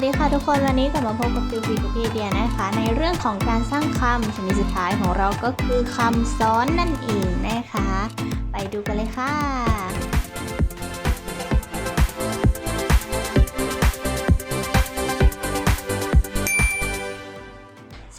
วัสดีค่ะทุกคนวันนี้กลับมาพบกับฟิวฟิวกับพี่เดียนะคะ ในเรื่องของการสร้างคำชนิดสุดท้ายของเราก็คือคำซ้อนนั่นเองนะคะ ไปดูกันเลยค่ะ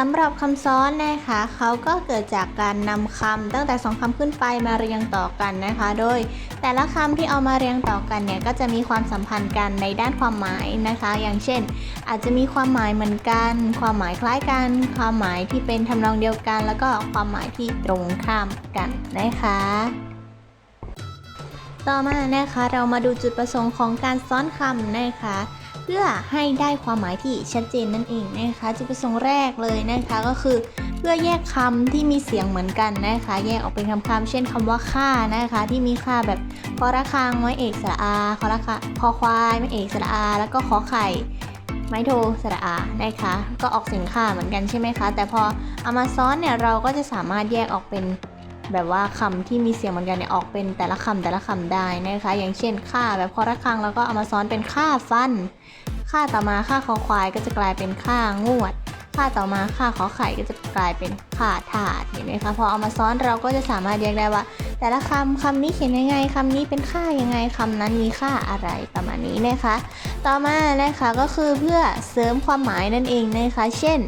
สำหรับคำซ้อนนะคะเขาก็เกิดจากการนำคำตั้งแต่สองคำขึ้นไปมาเรียงต่อกันนะคะ โดย แต่ละคำที่เอามาเรียงต่อกันเนี่ยก็จะมีความสัมพันธ์กันในด้านความหมายนะคะ อย่างเช่น อาจจะมีความหมายเหมือนกัน ความหมายคล้ายกัน ความหมายที่เป็นทำนองเดียวกัน แล้วก็ความหมายที่ตรงข้ามกันนะคะต่อมานะคะเรามาดูจุดประสงค์ของการซ้อนคำนะคะ พื่อให้ได้ความหมายที่ชัดเจนนั่นเองนะคะจุดประสงค์แรกเลยนะคะก็คือ เพื่อแยกคำที่มีเสียงเหมือนกันนะคะ แยกออกเป็นคำคำเช่นคำว่าค่านะคะ ที่มีค่าแบบคอระคังไม้เอกสระอาคอระคะคอควายไม้เอกสระอา แล้วก็ขอไข่ไม้โทสระอานะคะ ก็ออกเสียงค่าเหมือนกันใช่ไหมคะ แต่พอเอามาซ้อนเนี่ยเราก็จะสามารถแยกออกเป็น แบบว่าคำที่มีเสียงเหมือนกันเนี่ยออกเป็นแต่ละคำแต่ละคำได้นะคะ อย่างเช่นค่าแบบคอระคังแล้วก็เอามาซ้อนเป็นค่าฟัน ค่าต่อมาค่าคอควายก็จะกลายเป็นค่างวด ค่าต่อมาค่าขอไข่ก็จะกลายเป็นค่าถาดเห็นไหมคะพอเอามาซ้อนเราก็จะสามารถแยกได้ว่า แต่ละคำคำนี้เขียนยังไงคำนี้เป็นค่ายังไงคำนั้นมีค่าอะไรประมาณนี้นะคะ ต่อมานะคะก็คือเพื่อเสริมความหมายนั่นเองนะคะ เช่น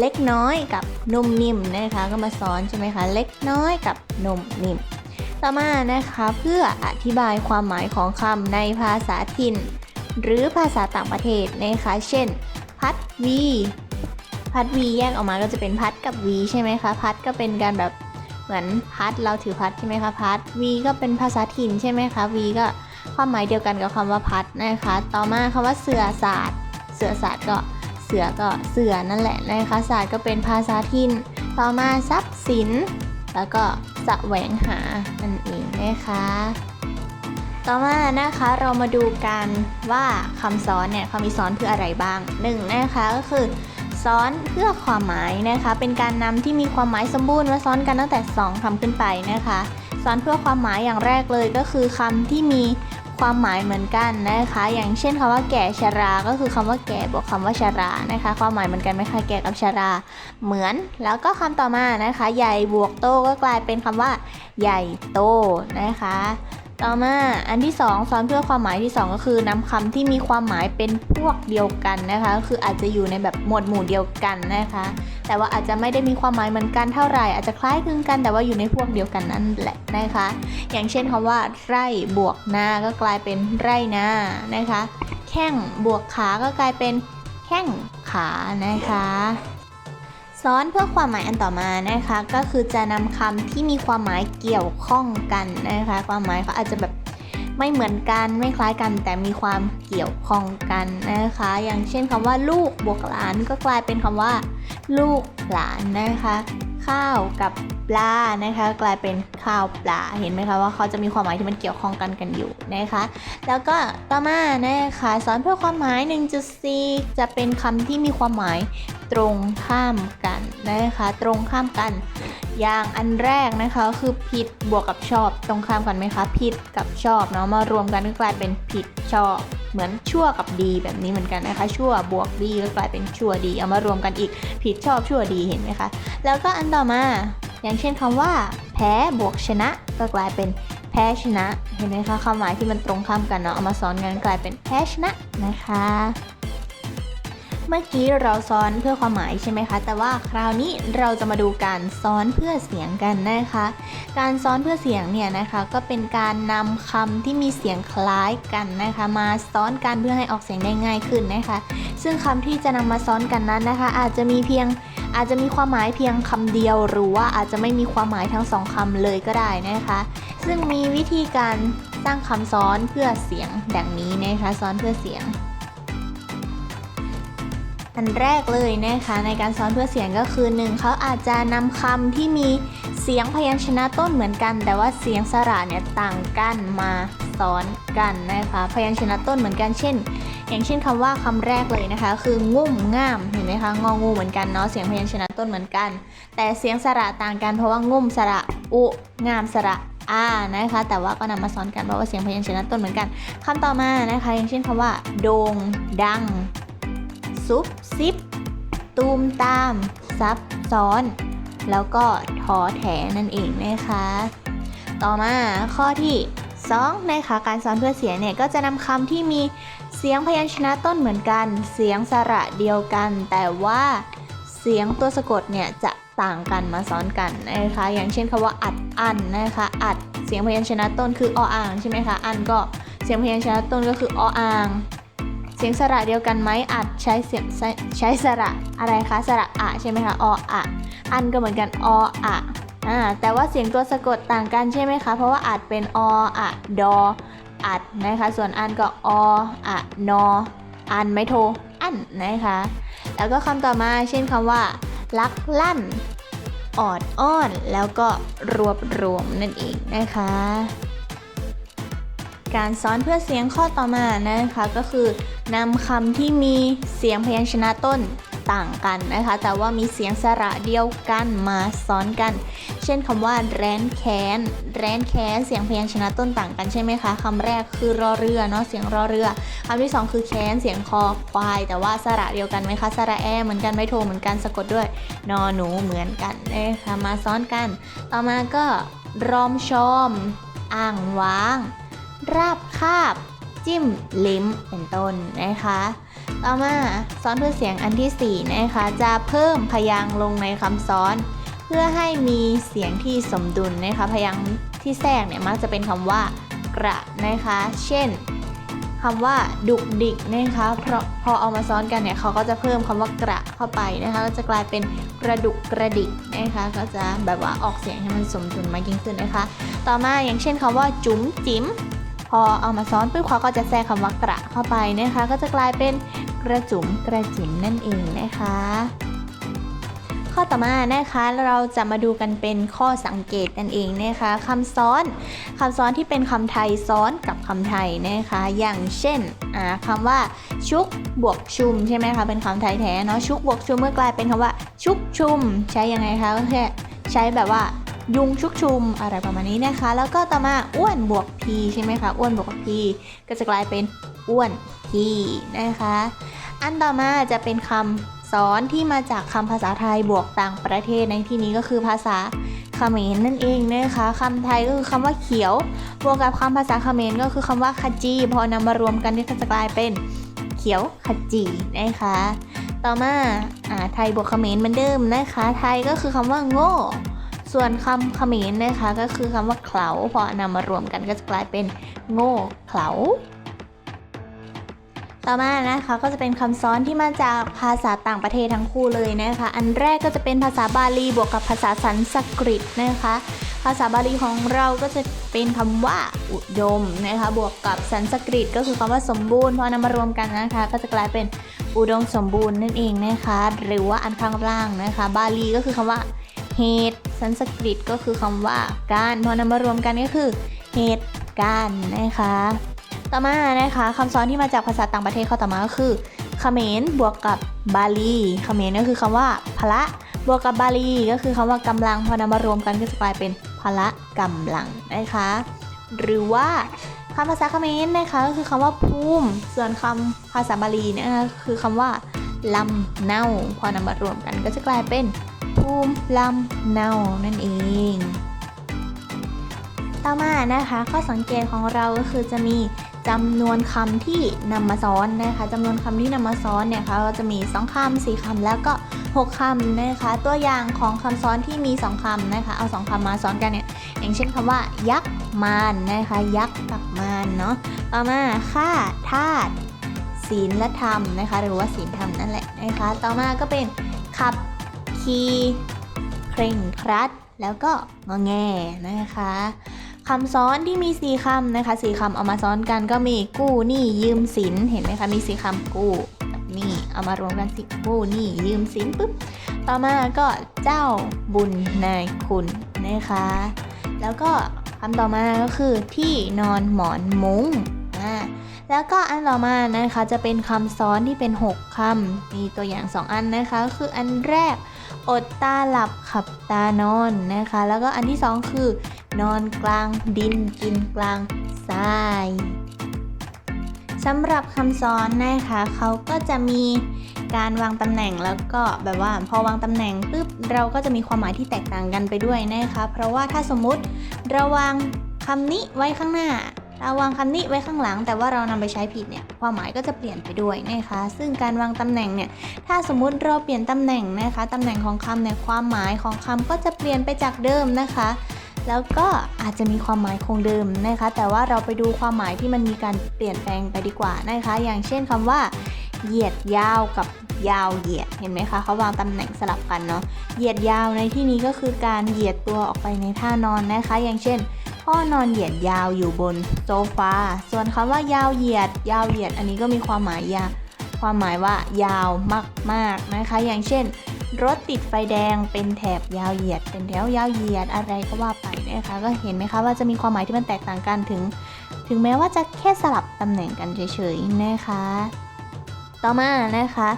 เล็กน้อยกับนุ่มนิ่มนะคะก็มาซ้อนใช่ไหมคะ เล็กน้อยกับนุ่มนิ่ม ต่อมานะคะเพื่ออธิบายความหมายของคำในภาษาถิ่น หรือภาษาต่างประเทศนะคะ เช่น พัดวีพัดวีแยกออกมาก็จะเป็นพัดกับวีใช่ไหมคะพัดก็เป็นการแบบเหมือนพัดเราถือพัดใช่ไหมคะพัดวีก็เป็นภาษาถิ่นใช่ไหมคะวีก็ความหมายเดียวกันกับคำว่าพัดนะคะ ต่อมาคำว่าเสือศาสตร์เสือศาสตร์ก็ เสือก็เสือนั่นแหละนะคะศาสตร์ก็เป็นภาษาถิ่นต่อมาทรัพย์สิน แล้วก็แสวงหานั่นเองนะคะ ต่อมานะคะเรามาดูกันว่าคำซ้อนเนี่ยเขามีซ้อนเพื่ออะไรบ้างหนึ่งนะคะก็คือซ้อนเพื่อความหมายนะคะ เป็นการนำที่มีความหมายสมบูรณ์มาซ้อนกันตั้งแต่ 2คำขึ้นไปนะคะ ซ้อนเพื่อความหมายอย่างแรกเลยก็คือคำที่มี ความหมายเหมือนกันนะคะ อย่างเช่นคำว่าแก่ชรา ก็คือคำว่าแก่บวกคำว่าชรานะคะ ความหมายเหมือนกันไหมคะแก่กับชรา เหมือน แล้วก็คำต่อมานะคะ ใหญ่บวกโตก็กลายเป็นคำว่า ใหญ่โตนะคะต่อมาอันที่2ซ้อนเพื่อความหมายที่ 2 ก็คือนำคำที่มีความหมายเป็นพวกเดียวกันนะคะก็คืออาจจะอยู่ในแบบหมวดหมู่เดียวกันนะคะ แต่ว่าอาจจะไม่ได้มีความหมายเหมือนกันเท่าไหร่ อาจจะคล้ายคลึงกัน แต่ว่าอยู่ในพวกเดียวกันนั่นแหละนะคะ อย่างเช่นคำว่า ไร่บวกนาก็กลายเป็นไร่นานะคะ แข้งบวกขาก็กลายเป็นแข้งขานะคะซ้อนเพื่อความหมายอันต่อมานะคะ ก็คือจะนำคำที่มีความหมายเกี่ยวข้องกันนะคะ ความหมายเขาอาจจะแบบ ไม่เหมือนกันไม่คล้ายกัน แต่มีความเกี่ยวข้องกันนะคะ อย่างเช่นคำว่า ลูกบวกหลานก็กลายเป็นคำว่า ลูกหลานนะคะ ข้าวกับปลานะคะ กลายเป็นข้าวปลาเห็นไหมคะว่าเขาจะมีความหมายที่มันเกี่ยวข้องกันกันอยู่นะคะ แล้วก็ต่อมานะคะสอนเพื่อความหมาย 1.4 จะเป็นคำที่มีความหมายตรงข้ามกันนะคะ ตรงข้ามกัน อย่างอันแรกนะคะคือผิดบวกกับชอบ ตรงข้ามกันไหมคะผิดกับชอบเนาะมารวมกันก็กลายเป็นผิดชอบ เหมือนชั่วกับดีแบบนี้เหมือนกันนะคะ ชั่วบวกดีก็กลายเป็นชั่วดี เอามารวมกันอีกผิดชอบชั่วดีเห็นไหมคะ แล้วก็อันต่อมา อย่างเช่นคำว่า แพ้บวกชนะ ก็กลายเป็นแพ้ชนะ เห็นไหมคะความหมายที่มันตรงข้ามกันเนาะเอามาซ้อนกันกลายเป็นแพ้ชนะนะคะ เมื่อกี้เราซ้อนเพื่อความหมายใช่ไหมคะ แต่ว่าคราวนี้เราจะมาดูการซ้อนเพื่อเสียงกันนะคะ การซ้อนเพื่อเสียงเนี่ยนะคะก็เป็นการนำคำที่มีเสียงคล้ายกันนะคะ มาซ้อนกันเพื่อให้ออกเสียงได้ง่ายขึ้นนะคะ ซึ่งคำที่จะนำมาซ้อนกันนั้นนะคะ อาจจะมีเพียงอาจจะมีความหมายเพียงคำเดียว หรือว่าอาจจะไม่มีความหมายทั้งสองคำเลยก็ได้นะคะ ซึ่งมีวิธีการสร้างคำซ้อนเพื่อเสียงดังนี้นะคะ ซ้อนเพื่อเสียง อันแรกเลยนะคะ ในการซ้อนเพื่อเสียงก็คือหนึ่งเขาอาจจะนำคำที่มีเสียงพยัญชนะต้นเหมือนกัน แต่ว่าเสียงสระเนี่ยต่างกันมาซ้อนกันนะคะพยัญชนะต้นเหมือนกันเช่น อย่างเช่นคำว่าคำแรกเลยนะคะ คืองุ่มง่ามเห็นไหมคะงองูเหมือนกันเนาะเสียงพยัญชนะต้นเหมือนกัน แต่เสียงสระต่างกันเพราะว่างุ่มสระอุงามสระอานะคะแต่ว่าก็นำมาซ้อนกันเพราะว่าเสียงพยัญชนะต้นเหมือนกันคำต่อมานะคะ อย่างเช่นคำว่าโด่งดัง ซุบซิบ ตูมตาม ซับซ้อน แล้วก็ทอแถนั่นเองนะคะ ต่อมาข้อที่ 2 นะคะ การสอนเพื่อเสียงเนี่ยก็จะนำคำที่มีเสียงพยัญชนะต้นเหมือนกัน เสียงสระเดียวกัน แต่ว่าเสียงตัวสะกดเนี่ยจะต่างกันมาซ้อนกันนะคะ อย่างเช่นคำว่าอัดอันนะคะ อัดเสียงพยัญชนะต้นคือออ่างใช่ไหมคะ อันก็เสียงพยัญชนะต้นก็คือออ่าง เสียงสระเดียวกันไหมอัดใช้เสียงใช้สระอะไรคะสระอะใช่ไหมคะออะอันก็เหมือนกันออะอ่าแต่ว่าเสียงตัวสะกดต่างกันใช่ไหมคะ เพราะว่าอัดเป็นออะดออัดนะคะ ส่วนอันก็ออะนออันไม่โทอันนะคะ แล้วก็คำต่อมาเช่นคำว่า ลักลั่นออดอ้อน แล้วก็รวบรวมนั่นเองนะคะ การสอนเพื่อเสียงข้อต่อมานะคะก็คือนำคำที่มีเสียงพยัญชนะต้นต่างกันนะคะ แต่ว่ามีเสียงสระเดียวกันมาซ้อนกัน เช่นคำว่าแรนแคนแรนแคนเสียงพยัญชนะต้นต่างกันใช่ไหมคะคำแรกคือรอเรือเนาะเสียงรอเรือคำที่สองคือแคนเสียงคอควาย แต่ว่าสระเดียวกันไหมคะสระแอเหมือนกันไม่โทเหมือนกันสะกดด้วยนอหนูเหมือนกันนะคะมาซ้อนกัน ต่อมาก็รอมชอม อ่างว้าง ราบคาบ จิ้ม ลิ้ม เป็นต้นนะคะ ต่อมาซ้อนเพื่อเสียงอันที่ 4 นะคะ จะเพิ่มพยางค์ลงในคำซ้อน เพื่อให้มีเสียงที่สมดุลนะคะ พยางค์ที่แทรกเนี่ยมักจะเป็นคำว่ากระนะคะ เช่นคำว่าดุกดิกนะคะเพราะพอเอามาซ้อนกันเนี่ยเขาก็จะเพิ่มคำว่ากระเข้าไปนะคะก็จะกลายเป็นกระดุกกระดิกนะคะก็จะแบบว่าออกเสียงให้มันสมดุลมากยิ่งขึ้นนะคะ ต่อมาอย่างเช่นคำว่าจุ๋มจิ๋ม พอเอามาซ้อนปุ๊บเขาก็จะแทรกคำว่ากระเข้าไปนะคะ ก็จะกลายเป็นกระจุ๋มกระจิ๋มนั่นเองนะคะ ข้อต่อมานะคะเราจะมาดูกันเป็นข้อสังเกตกันเองนะคะคำซ้อนคำซ้อนที่เป็นคำไทยซ้อนกับคำไทยนะคะ อย่างเช่นคำว่าชุกบวกชุมใช่ไหมคะเป็นคำไทยแท้เนาะชุกบวกชุมเมื่อกลายเป็นคำว่า ชุกชุม ใช้ยังไงคะก็แค่ใช้แบบว่า ยุงชุกชุมอะไรประมาณนี้นะคะ แล้วก็ต่อมาอ้วนบวกพีใช่ไหมคะ อ้วนบวกพีก็จะกลายเป็นอ้วนพีนะคะ อันต่อมาจะเป็นคำสอนที่มาจากคำภาษาไทยบวกต่างประเทศในที่นี้ก็คือภาษาเขมรนั่นเองนะคะคำไทยก็คือคำว่าเขียว บวกกับคำภาษาเขมรก็คือคำว่าขจีพอนำมารวมกันก็จะกลายเป็นเขียวขจีนะคะต่อมาอ่าไทยบวกเขมรเหมือนเดิมนะคะ ไทยก็คือคำว่าโง่ ส่วนคำเขมรนะคะก็คือคำว่าเขาพอนำมารวมกันก็จะกลายเป็นโง่เขาต่อมานะคะก็จะเป็นคำซ้อนที่มาจากภาษาต่างประเทศทั้งคู่เลยนะคะ อันแรกก็จะเป็นภาษาบาลีบวกกับภาษาสันสกฤตนะคะ ภาษาบาลีของเราก็จะเป็นคำว่าอุดมนะคะบวกกับสันสกฤตก็คือคำว่าสมบูรณ์พอนำมารวมกันนะคะ ก็จะกลายเป็นอุดมสมบูรณ์นั่นเองนะคะ หรือว่าอันข้างล่างนะคะ บาลีก็คือคำว่า เหตุ สันสกฤตก็คือคำว่าการพอนำมารวมกันก็คือ เหตุการณ์นะคะ ต่อมานะคะคำซ้อนที่มาจากภาษาต่างประเทศข้อต่อมาก็คือเขมรบวกกับบาลีเขมรก็คือคำว่า พละบวกกับบาลีก็คือคำว่ากำลังพอนำมารวมกันก็จะกลายเป็นพละกำลังนะคะหรือว่าคำภาษาเขมรนะคะก็คือคำว่าภูมิส่วนคำภาษาบาลีเนี่ยนะคะคือคำว่าลำเนาพอนำมารวมกันก็จะกลายเป็น ภูมิลำเนานั่นเอง ต่อมานะคะข้อสังเกตของเราก็คือจะมีจำนวนคำที่นำมาซ้อนนะคะจำนวนคำที่นำมาซ้อนเนี่ยค่ะก็จะมี 2คำ4คำแล้วก็ 6คำนะคะตัวอย่างของคำซ้อนที่มี 2คำนะคะเอา 2คำมาซ้อนกันเนี่ยอย่างเช่นคำว่า ยักษ์มารนะคะยักษ์กับมารเนาะต่อมาค่าทาสศีลและธรรมนะคะหรือว่าศีลธรรมนั่นแหละนะคะต่อมาก็เป็นขับ คี เคร่งครัด แล้วก็งอแงนะคะคำซ้อนที่มีสี่คำนะคะสี่คำเอามาซ้อนกันก็มีกู้หนี้ยืมสินเห็นไหมคะมีสี่คำกู้หนี้เอามารวมกันสิกู้หนี้ยืมสินปุ๊บต่อมาก็เจ้าบุญนายคุณนะคะ แล้วก็คำต่อมาก็คือที่นอนหมอนมุ้งอ่าแล้วก็อันต่อมานะคะจะเป็นคำซ้อนที่เป็น 6คำมีตัวอย่าง 2 อันนะคะก็คืออันแรก อดตาหลับขับตานอนนะคะ แล้วก็อันที่2คือ นอนกลางดินกินกลางทรายสำหรับคำซ้อนนะคะเขาก็จะมีการวางตำแหน่งแล้วก็แบบว่าพอวางตำแหน่งปุ๊บเราก็จะมีความหมายที่แตกต่างกันไปด้วยนะคะ เพราะว่าถ้าสมมุติเราวางคำนี้ไว้ข้างหน้า เราวางคำนี้ไว้ข้างหลัง แต่ว่าเรานำไปใช้ผิดเนี่ยความหมายก็จะเปลี่ยนไปด้วยนะคะ ซึ่งการวางตำแหน่งเนี่ยถ้าสมมุติเราเปลี่ยนตำแหน่งนะคะตำแหน่งของคำเนี่ยความหมายของคำก็จะเปลี่ยนไปจากเดิมนะคะ แล้วก็อาจจะมีความหมายคงเดิมนะคะ แต่ว่าเราไปดูความหมายที่มันมีการเปลี่ยนแปลงไปดีกว่านะคะ อย่างเช่นคำว่า เหยียดยาวกับยาวเหยียดเห็นไหมคะเขาวางตำแหน่งสลับกันเนาะเหยียดยาวในที่นี้ก็คือการเหยียดตัวออกไปในท่านอนนะคะ อย่างเช่น พ่อนอนเหยียดยาวอยู่บนโซฟา ส่วนคำว่ายาวเหยียด ยาวเหยียด อันนี้ก็มีความหมายยาความหมายว่ายาวมากๆนะคะ อย่างเช่น รถติดไฟแดงเป็นแถบยาวเหยียด เป็นแถวยาวเหยียดอะไรก็ว่าไปนะคะ ก็เห็นไหมคะว่าจะมีความหมายที่มันแตกต่างกันถึง ถึงแม้ว่าจะแค่สลับตำแหน่งกันเฉยๆนะคะ ต่อมานะคะ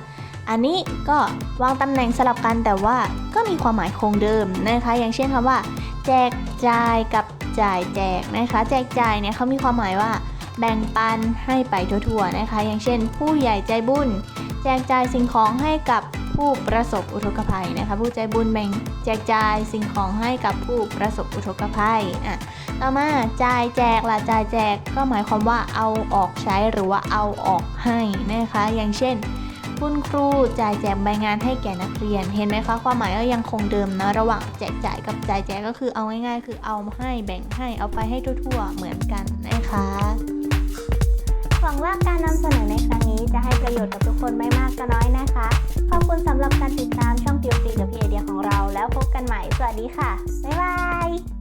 อันนี้ก็วางตำแหน่งสลับกันแต่ว่าก็มีความหมายคงเดิมนะคะ อย่างเช่นคำว่า แจกจ่ายกับ จ่ายแจกนะคะ แจกจ่ายเนี่ยเขามีความหมายว่า แบ่งปันให้ไปทั่วๆนะคะ อย่างเช่น ผู้ใหญ่ใจบุญ แจกจ่ายสิ่งของให้กับผู้ประสบอุทกภัยนะคะ ผู้ใจบุญแบ่งแจกจ่ายสิ่งของให้กับผู้ประสบอุทกภัยอะต่อมาจ่ายแจกละจ่ายแจกก็หมายความว่าเอาออกใช้หรือว่าเอาออกให้นะคะ อย่างเช่น คุณครูจ่ายแจกใบงานให้แก่นักเรียน เห็นไหมคะความหมายก็ยังคงเดิมนะระหว่างแจกจ่ายกับจ่ายแจกก็คือเอาง่ายๆ คือเอาให้แบ่งให้เอาไปให้ทั่วๆ เหมือนกันนะคะหวังว่าการนำเสนอในครั้งนี้จะให้ประโยชน์กับทุกคนไม่มากก็น้อยนะคะ ขอบคุณสำหรับการติดตามช่องติวตีกับพี่ไอเดียของเรา แล้วพบกันใหม่ สวัสดีค่ะ บ๊ายบาย